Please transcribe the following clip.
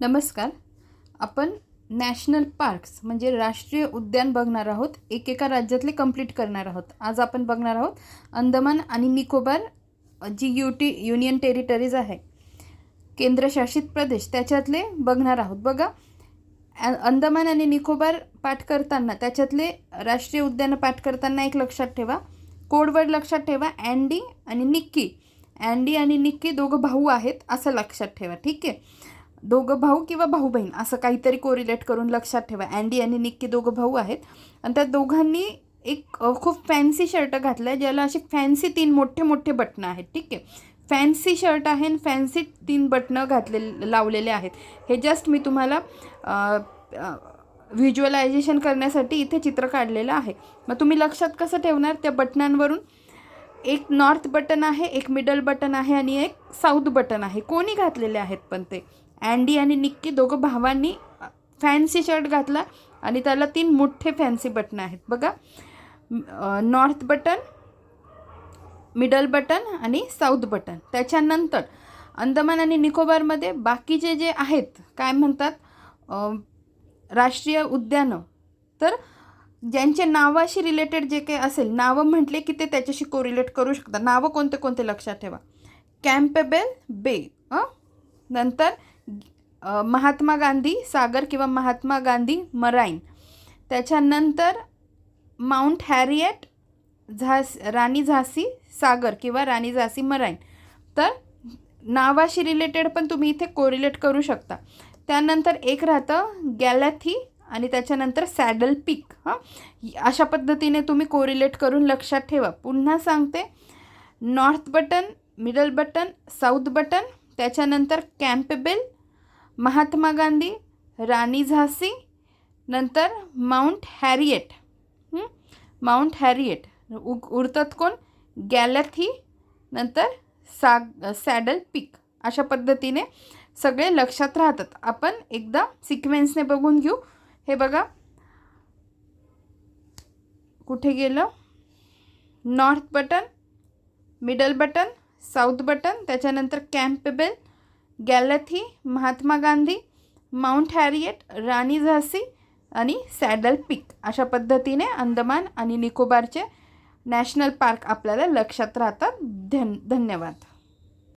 नमस्कार. आपण national parks म्हणजे राष्ट्रीय उद्यान बघणार आहोत. एकेका राज्यातले कंप्लीट करणार आहोत. आज आपण बघणार आहोत अंदमान आणि निकोबार जी युटी युनियन टेरिटरीज आहे. केंद्रशासित प्रदेश त्याच्यातले बघणार आहोत. बघा अंदमान आणि निकोबार पाठ करताना त्याच्यातले राष्ट्रीय उद्यानं पाठ करताना एक लक्षात ठेवा. कोडवर्ड लक्षात ठेवा. अँडी आणि निक्की. अँडी आणि निक्की दोघं भाऊ आहेत असं लक्षात ठेवा. ठीक आहे? दोघं भाऊ किंवा भाऊ बहीण असं काहीतरी कोरिलेट करून लक्षात ठेवा. अँडी आणि निक्की दोघं भाऊ आहेत. आणि त्या दोघांनी एक खूप फॅन्सी शर्ट घातला आहे ज्याला असे फॅन्सी तीन मोठे मोठे बटणं आहेत. ठीक आहे? फॅन्सी शर्ट आहे आणि फॅन्सी तीन बटणं घातले लावलेले आहेत. हे जस्ट मी तुम्हाला व्हिज्युअलायझेशन करण्यासाठी इथे चित्र काढलेलं आहे. मग तुम्ही लक्षात कसं ठेवणार? त्या बटनांवरून एक नॉर्थ बटन आहे एक मिडल बटन आहे आणि एक साऊथ बटन आहे. कोणी घातलेले आहेत पण ते? अँडी आणि निक्की दोघं भावांनी फॅन्सी शर्ट घातला आणि त्याला तीन मोठे फॅन्सी बटन आहेत. बघा नॉर्थ बटन मिडल बटन आणि साऊथ बटन. त्याच्यानंतर अंदमान आणि निकोबारमध्ये बाकीचे जे आहेत काय म्हणतात राष्ट्रीय उद्यानं तर ज्यांच्या नावाशी रिलेटेड जे काही असेल नावं म्हटले की ते त्याच्याशी कोरिलेट करू शकतात. नावं कोणते कोणते लक्षात ठेवा. कॅम्पेबेल बे हं नंतर महात्मा गांधी सागर किंवा महात्मा गांधी मराईन. त्याच्यानंतर माउंट हॅरिएट झास राणी झासी सागर किंवा राणी झासी मराईन. तर नावाशी रिलेटेड पण तुम्ही इथे कोरिलेट करू शकता. त्यानंतर एक राहतं गॅलॅथी आणि त्याच्यानंतर सॅडल पीक हां? अशा पद्धतीने तुम्ही कोरिलेट करून लक्षात ठेवा. पुन्हा सांगते north button middle button south button त्याच्यानंतर कॅम्पेबेल महात्मा गांधी राणी झासी नंतर माउंट हॅरिएट. Mount Harriet. उ उरतात कोण? गॅलॅथी नंतर साग सॅडल पीक. अशा पद्धतीने सगळे लक्षात राहतात. आपण एकदा सिक्वेन्सने बघून घेऊ. हे बघा. कुठे गेलं? North button middle button south button त्याच्यानंतर Campbell Galathea Mahatma Gandhi mount Harriet Rani झासी आणि सॅडल पीक अशा पद्धतीने अंदमान आणि निकोबारचे नॅशनल पार्क आपल्याला लक्षात राहतात. धन धन्यवाद.